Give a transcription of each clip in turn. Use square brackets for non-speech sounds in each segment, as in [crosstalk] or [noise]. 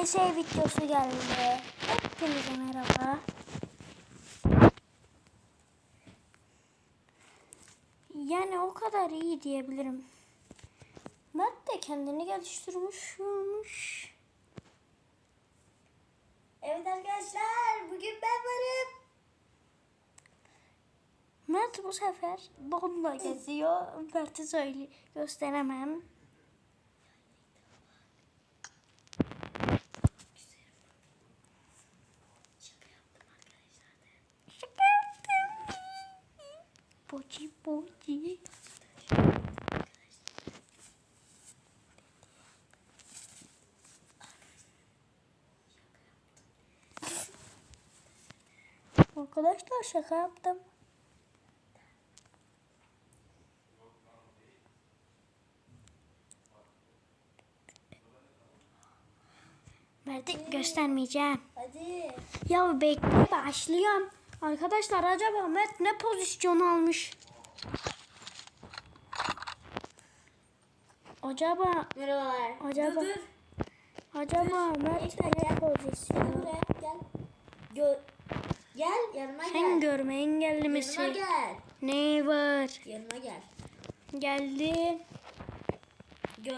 VS videosu geldi. Hepinize merhaba. Yani o kadar iyi diyebilirim. Mert de kendini geliştirmiş. Evet arkadaşlar bugün ben varım. Mert bu sefer donla geziyor. Mert'i söyle gösteremem. Şaka yaptım. Poçi. Arkadaşlar şaka yaptım. Mert'i göstermeyeceğim. Hadi. Ya bekle başlıyorum. Arkadaşlar acaba Mert ne pozisyon almış? Acaba Merhabalar. Acaba- Dur dur. acaba Mert Bekle, ne gel. Gel pozisyon? buraya gel. Gö gel yanıma Sen gel. görme engelli yanıma misin? gel. Ne var? Yanıma gel. Geldi. Gö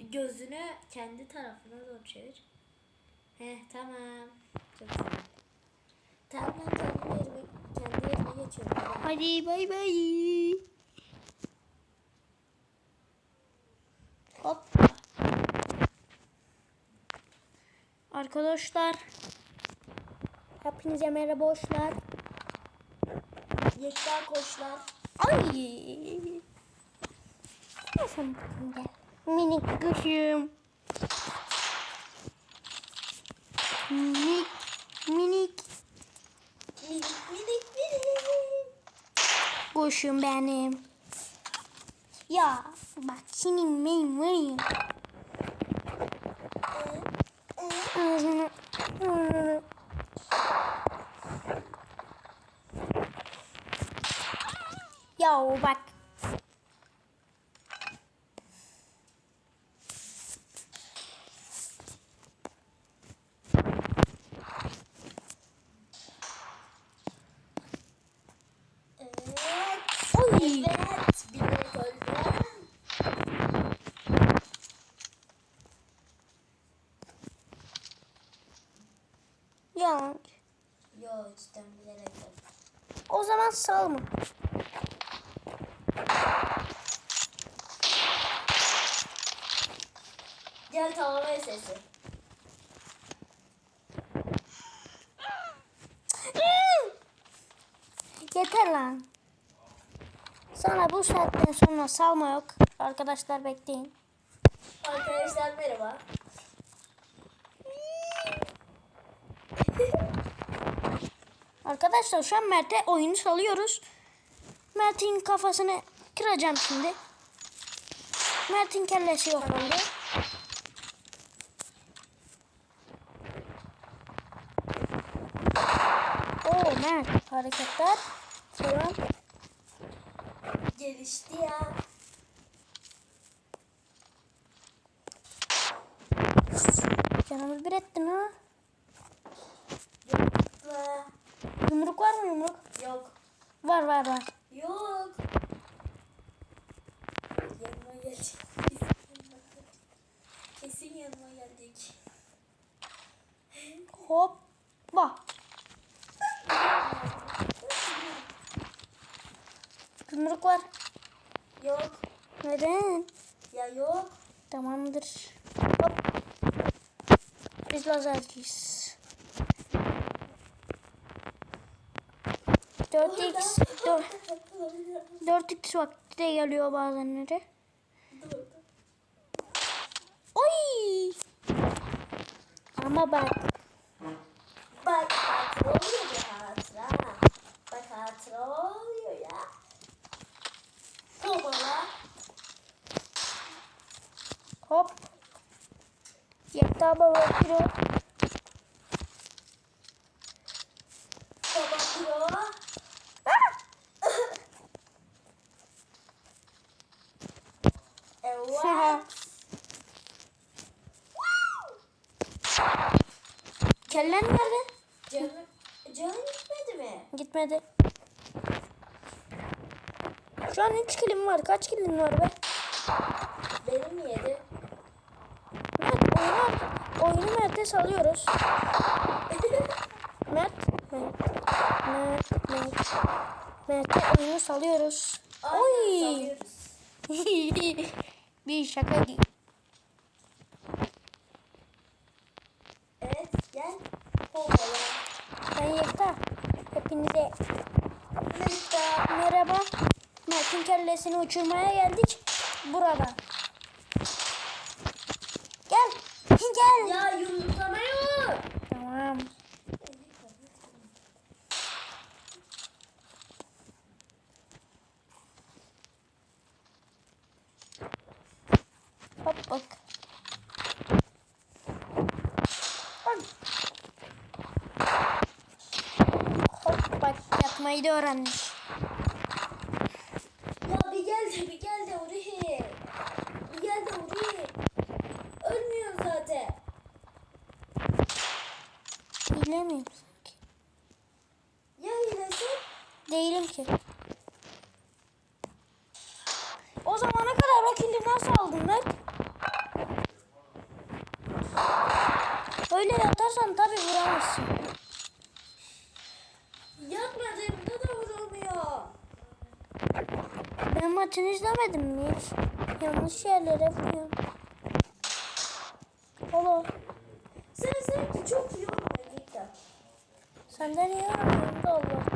gözünü kendi tarafına doğru çevir. Heh tamam. Çok güzel. Tamam kendi yerime, kendi yerime geçiyorum. Hadi bay bay. Hop. Arkadaşlar. Hepinize merhaba hoşlar. Yekta koçlar. Ay. Sen bakayım gel. Minik kuşum. Minik. Minik Minik minik minik. kuşum benim. Ya bak senin benim var ya. Ya bak. Evet. Oy. Evet. Bilerek öldü. Ya Yo cidden bilerek o zaman salma. Gel tavana sesi. Yeter lan. Sana bu saatten sonra salma yok. Arkadaşlar bekleyin. Arkadaşlar merhaba. Arkadaşlar şu an Mert'e oyunu salıyoruz. Mert'in kafasını kıracağım şimdi. Mert'in kellesi yok oldu. Mert hareketler. Selam. Gelişti ya. Canımı bir ettin ha. Yokla. Yumruk var mı yumruk? Yok. Var var var. Yok. Yanıma gelecek. Kesin yanıma gelecek. Hoppa. Yumruk var. Yok. Neden? Ya yok. Tamamdır. Hop. Biz lazerciyiz. 4x 4, 4x vakti de geliyor bazenleri. Oy! Ama bak Bak hatıra oluyor bir hatıra. Bak hatıra oluyor ya. Tomala. hop. Yekta baba kiro. Baba pro. Evet. Kellen nerede? Canım, canım gitmedi mi? Gitmedi. Şu an 3 kilim var. Kaç kilin var be? Benim yedi. Mert oyunu, oyunu Mert'e salıyoruz. [laughs] Mert, Mert, Mert, Mert. Mert'e oyunu salıyoruz. Aynen Oy. salıyoruz. [laughs] bir şaka değil. Evet gel. Hoppala. Ben Yekta. Hepinize Nokta. merhaba. Mert'in kellesini uçurmaya geldik. Burada. Gel. Gel. Ya yumurtlama yok. Tamam. Hop bak. Bak. Hop bak yapmayı da öğrenmiş. Ya bir gel de bir gel de oraya. Bir gel de oraya. Ölmüyor zaten. Hile miyim sanki? Ya hilesi? Değilim ki. O zamana kadar o kili nasıl aldın lan? Öyle yatarsan tabi vuramazsın. Yatmadığımda da vurulmuyor. Ben maçını izlemedim mi hiç? Yanlış yerlere vuruyorum. Olo. Sen sanki çok iyi. Senden iyi oynuyorum da Allah'tan.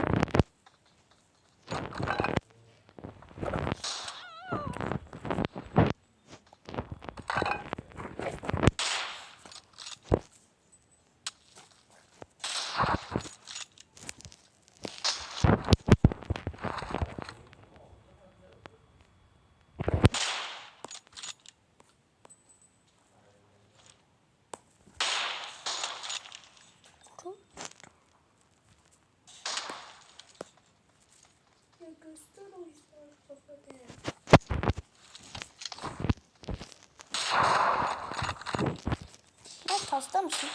Ya pasta mısın?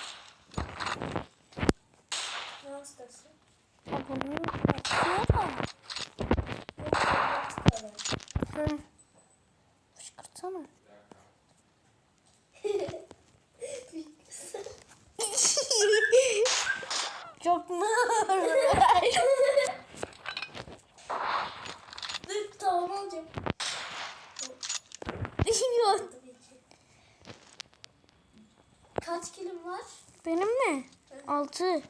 Ne hastası? Ya bunun bakıyor 吃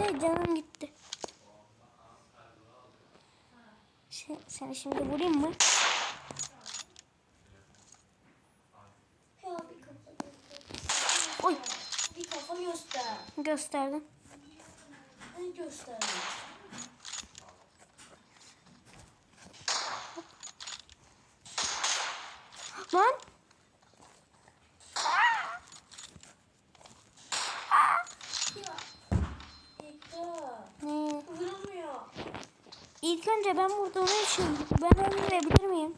işte. Canım gitti. Şey, seni şimdi vurayım mı? Oy. Bir kafa göster. Gösterdim. Ne gösterdin? Lan. Ya. İkra. Ne? Vurulmuyor. İlk önce ben vurduğum için ben öldürebilir miyim?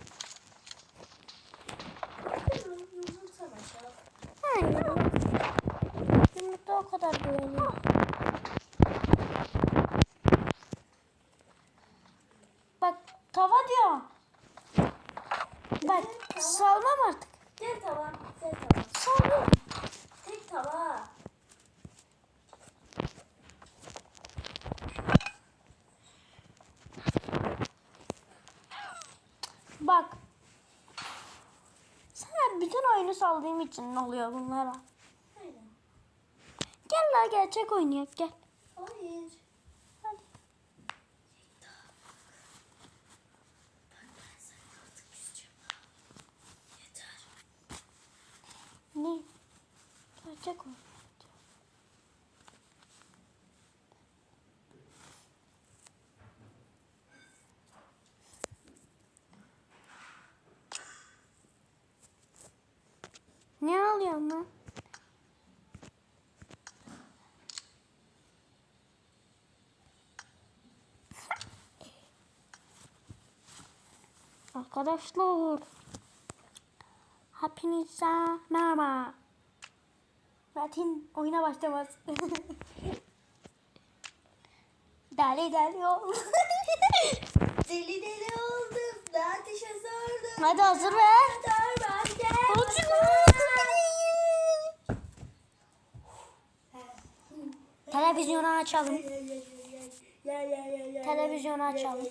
Hayır. Yumurta o kadar güveniyor. Bak tava diyor. Bak salmam artık. Gel tava. Gel tava. Salmam. Tek tava. Bak. Sana Ben bütün oyunu salladığım için ne oluyor bunlara? Aynen. Gel la gerçek oynayak gel. Hayır. Hadi. Ne? Gerçek oyun. Ne alıyorsun lan? Arkadaşlar. Hepinize merhaba. Metin oyuna başlamaz. [laughs] deli deli ol. [laughs] Deli deli oldum. Ben ateşe sordum. Hadi hazır ver. Darman gel. Televizyonu açalım. Televizyonu açalım.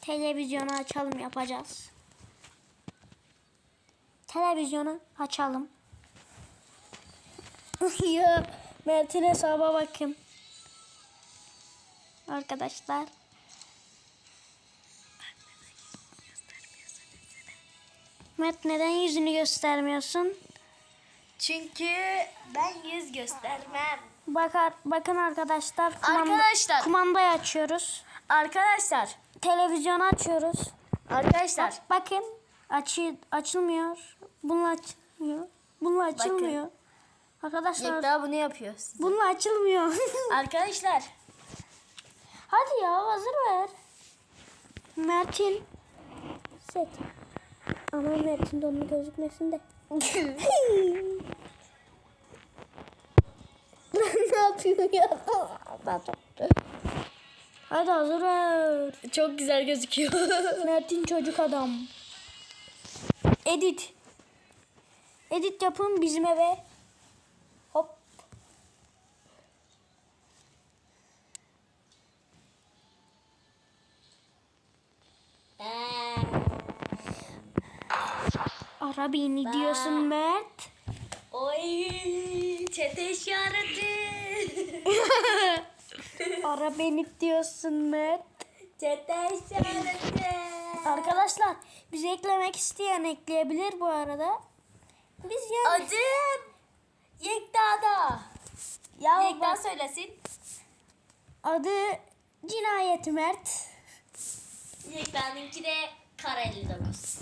Televizyonu açalım yapacağız. Televizyonu açalım. [laughs] ya Mert'in hesaba bakın. Arkadaşlar. Mert neden yüzünü göstermiyorsun? Çünkü ben yüz göstermem. Bakar, bakın arkadaşlar. Arkadaşlar. Kumandayı açıyoruz. Arkadaşlar. Televizyonu açıyoruz. Arkadaşlar. Bak, bakın. Açı, açılmıyor. Bununla açılmıyor. Bununla açılmıyor. Arkadaşlar. Yekta bunu yapıyor. Bununla açılmıyor. [laughs] Arkadaşlar. Hadi ya hazır ver. Mert'in set. Ama Mert'in donu gözükmesin de. [laughs] ne yapıyor ya? Hadi hazır ver. Çok güzel gözüküyor. [laughs] Mert'in çocuk adam. Edit. Edit yapın bizim eve. Hop. Ara beni diyorsun Mert. Oy çete işareti. [laughs] Ara beni diyorsun Mert. çete işareti. Arkadaşlar bizi eklemek isteyen ekleyebilir bu arada. Biz yani Adım Yekta'da. ya Yekta bak, söylesin. adı Cinayet Mert. Yekta'nınki de kara 59.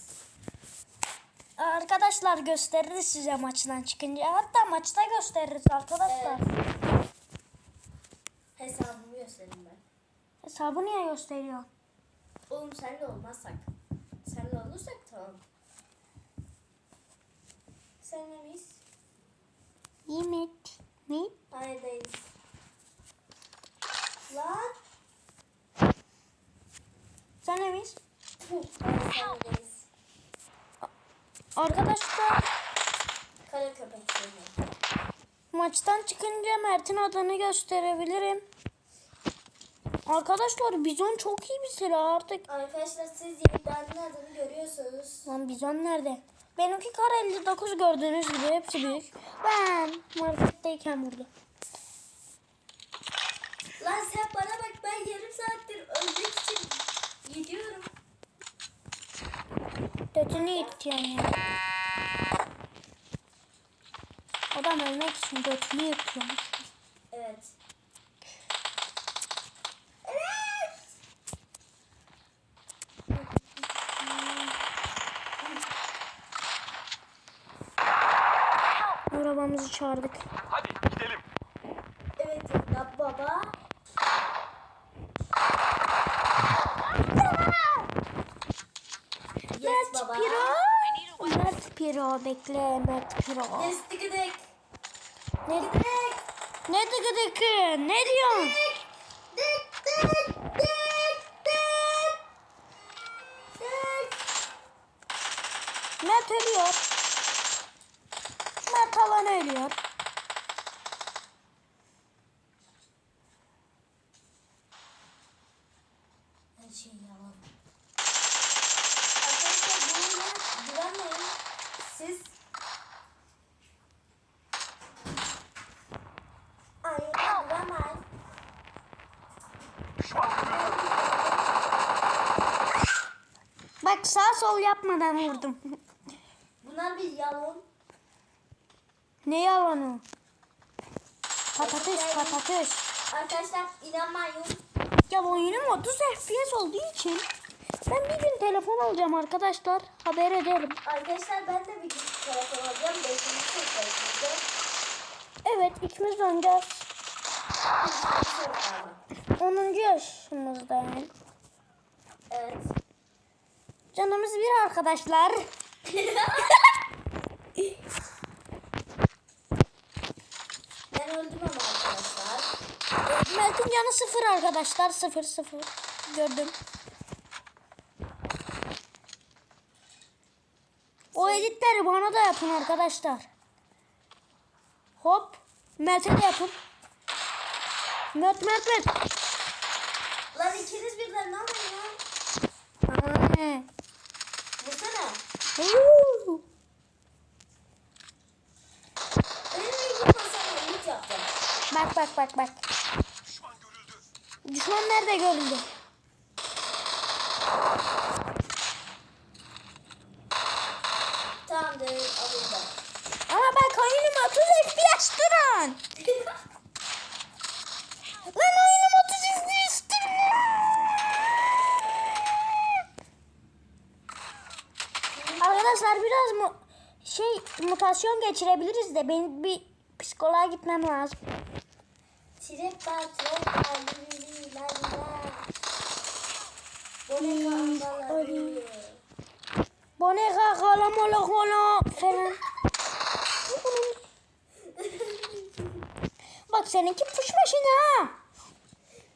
Arkadaşlar gösteririz size maçtan çıkınca. Hatta maçta gösteririz arkadaşlar. Hesabımı göstereyim ben. Hesabı niye gösteriyor? Oğlum senle olmazsak. Senle olursak tamam. Senle miyiz? Yemek. Ne? Aynıdayız. Lan. Sen ne miyiz? Aynıdayız. Arkadaşlar Kara köpek seni. maçtan çıkınca Mert'in adını gösterebilirim. Arkadaşlar bizon çok iyi bir silah artık. Arkadaşlar siz Yekta'nın adını görüyorsunuz. Lan bizon nerede? Benimki kar 59 gördüğünüz gibi hepsi büyük. Ben marketteyken vurdum. Lan sen bana bak ben yarım saattir ölmek için gidiyorum. Götünü yırtıyorsun ya. Adam ölmek için götünü yırtıyormuş. Çağırdık. Hadi gidelim. Evet Yekta baba. Yes baba. Piro. Mert Piro bekle Mert Piro. Yes tıkıdık. Ne, ne dıkı dıkı ne diyorsun? aynı şey yalan. Arkadaşlar bununla güvenmeyin. Siz Aynı güvenmeyin. Bak sağ sol yapmadan vurdum. Bunlar bir yalan. Ne yalanı? Patates, patates. Arkadaşlar inanmayın. Ya oyunum 30 FPS olduğu için ben bir gün telefon alacağım arkadaşlar. Haber ederim. Arkadaşlar ben de bir gün telefon alacağım. Beşinci. Evet ikimiz oynayacağız. 10. yaşımızda yani. Evet. Canımız bir arkadaşlar. [laughs] Ben öldüm ama arkadaşlar. Canı sıfır arkadaşlar. Sıfır sıfır. Gördüm. O editleri bana da yapın arkadaşlar. Hop. Mert'e de yapın. Mert Mert Mert. Lan ikiniz birden ne yapıyorsun. Vursana. Benim ilgim yapacağım. Bak bak bak bak. Nerede görüldü? Tamamdır ben. Ama bak oyunum 30 FPS [laughs] duran. Lan oyunum 30 FPS. Arkadaşlar biraz mu şey mutasyon geçirebiliriz de benim bir psikoloğa gitmem lazım. La la. Boneka kalamolo kolo falan. Bak seninki puşmaşın ha.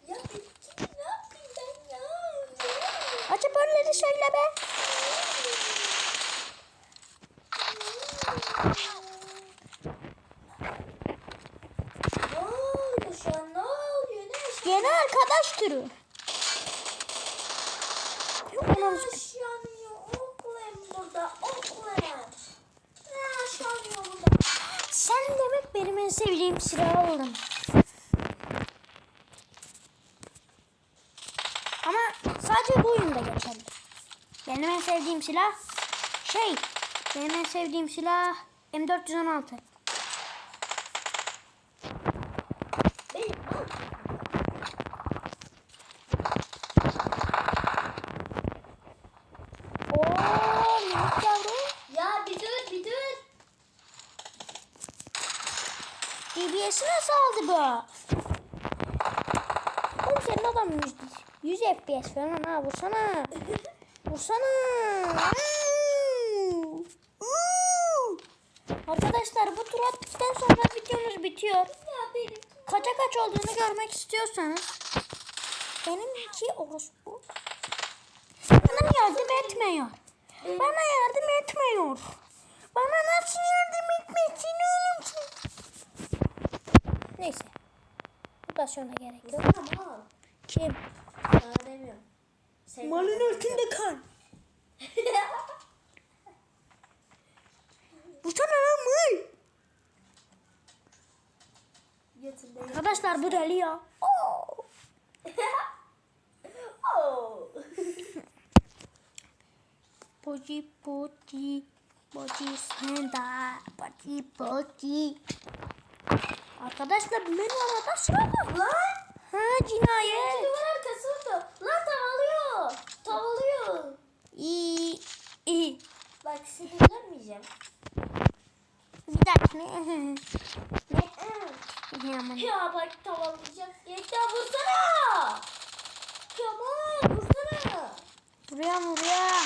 Ya ben kim ne yapayım ben ya? Açıp önleri söyle be. Ne oluyor şu an? Ne oluyor? Ne yaşanıyor? Yeni arkadaş türü. Ne Onun- yaşanıyor? Okulum burada. Okulum. Ne yaşanıyor burada? Sen demek benim en sevdiğim silah oldun. Ama sadece bu oyunda geçerli. Benim en sevdiğim silah şey, benim en sevdiğim silah M416. Benim al. Oo, minik yavrum. Ya bir dur bir dur. DBS'i nasıl aldı bu? Adam 100, 100 FPS falan ha vursana. [laughs] Vursana. Arkadaşlar bu tur attıktan sonra videomuz bitiyor. Kaça kaç olduğunu görmek istiyorsanız benimki orospu. Bana yardım etmiyor. Bana yardım etmiyor. Bana nasıl yardım etmesin oğlum sen? Neyse. Bu da sonra gerek yok. Tamam. Kim? Sana demiyorum. Sen altında kan. [laughs] Bu sana lan. Yatında Arkadaşlar bu deli ya. Oo. Poci poci senda poci poci. Arkadaşlar benim arada sıra var. Lan. Ha cinayet. Duvar arkasında. Lan tavalıyor. Tavalıyor. İyi iyi. Bak sinirlenmeyeceğim. Bir dakika. ne? Ne? Aman. Ya bak tavalayacak. Yekta vursana. Kemal vursana. Buraya buraya.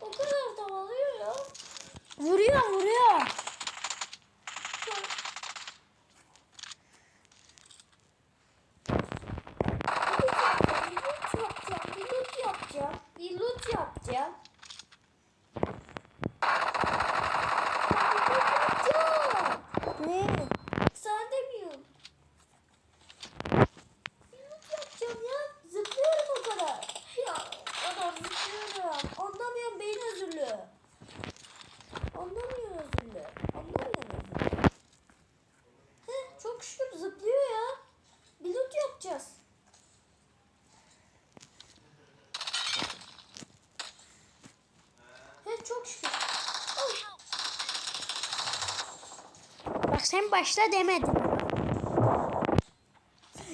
O kadar tavalıyor ya. Vuruyor vuruyor. en başta demedim.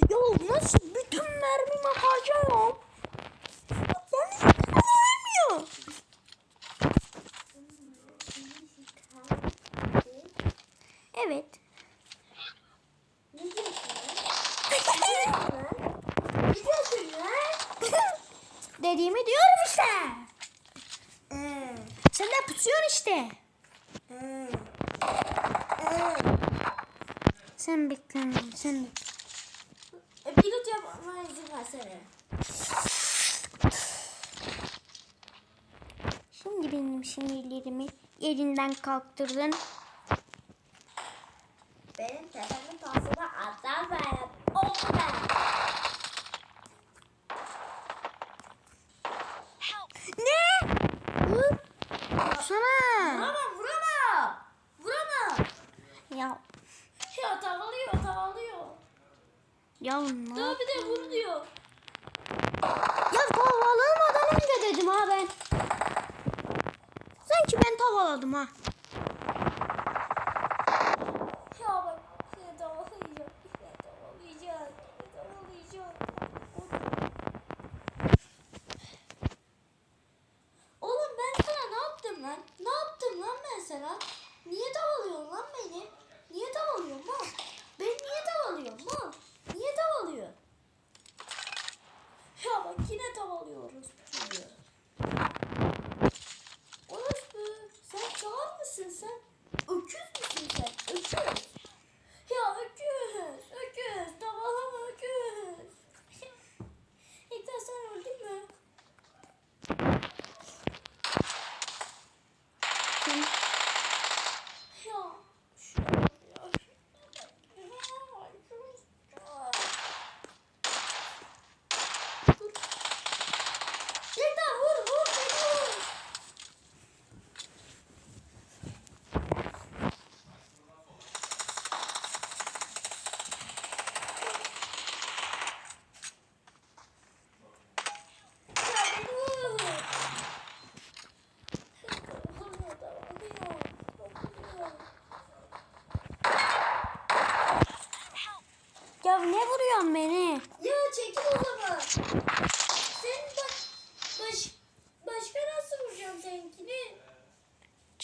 Ya nasıl bütün mermimi harcayam? Yani vermiyor. Evet. [laughs] Dediğimi diyorum işte. Hmm. Sen de pusuyorsun işte. Hmm. Hmm. Sen bekle. Sen bekle. E, pilot yapmama izin versene. Şimdi benim sinirlerimi yerinden kalktırdın. Benim telefonum tasarı adam ben. Oldu ben.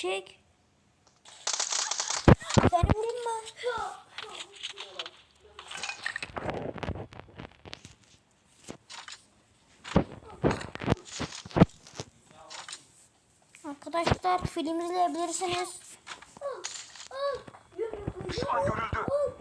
Çek. Seni vurayım? Arkadaşlar film izleyebilirsiniz. Düşman görüldü.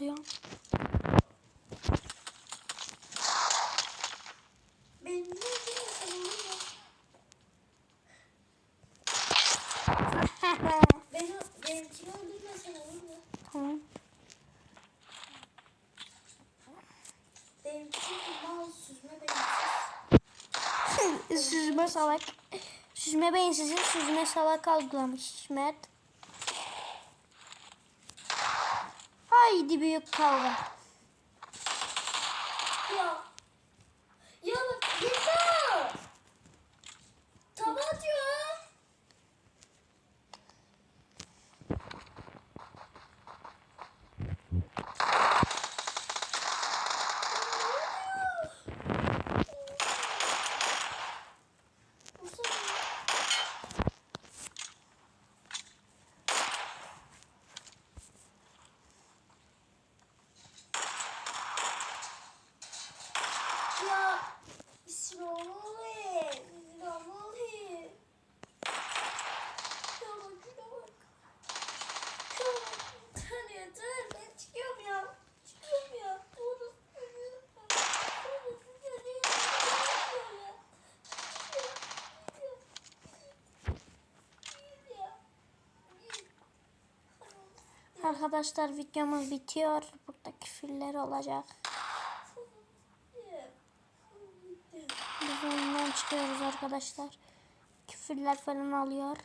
Yumurtlayan. Tamam. süzme salak. Süzme beyinsizin süzme salak algılamış Mert. Haydi büyük kavga. Ya. Ya bak yeter. Tamam diyor. Ya İsmail, İsmail. Ya bak şuna bak. Ya dur yeter ben çıkıyorum ya. Çıkıyorum ya. Doğru söylüyorum. Doğru söylüyorum. Arkadaşlar videomuz bitiyor. Burada küfürler olacak. Biz oyundan çıkıyoruz arkadaşlar. Küfürler falan alıyor.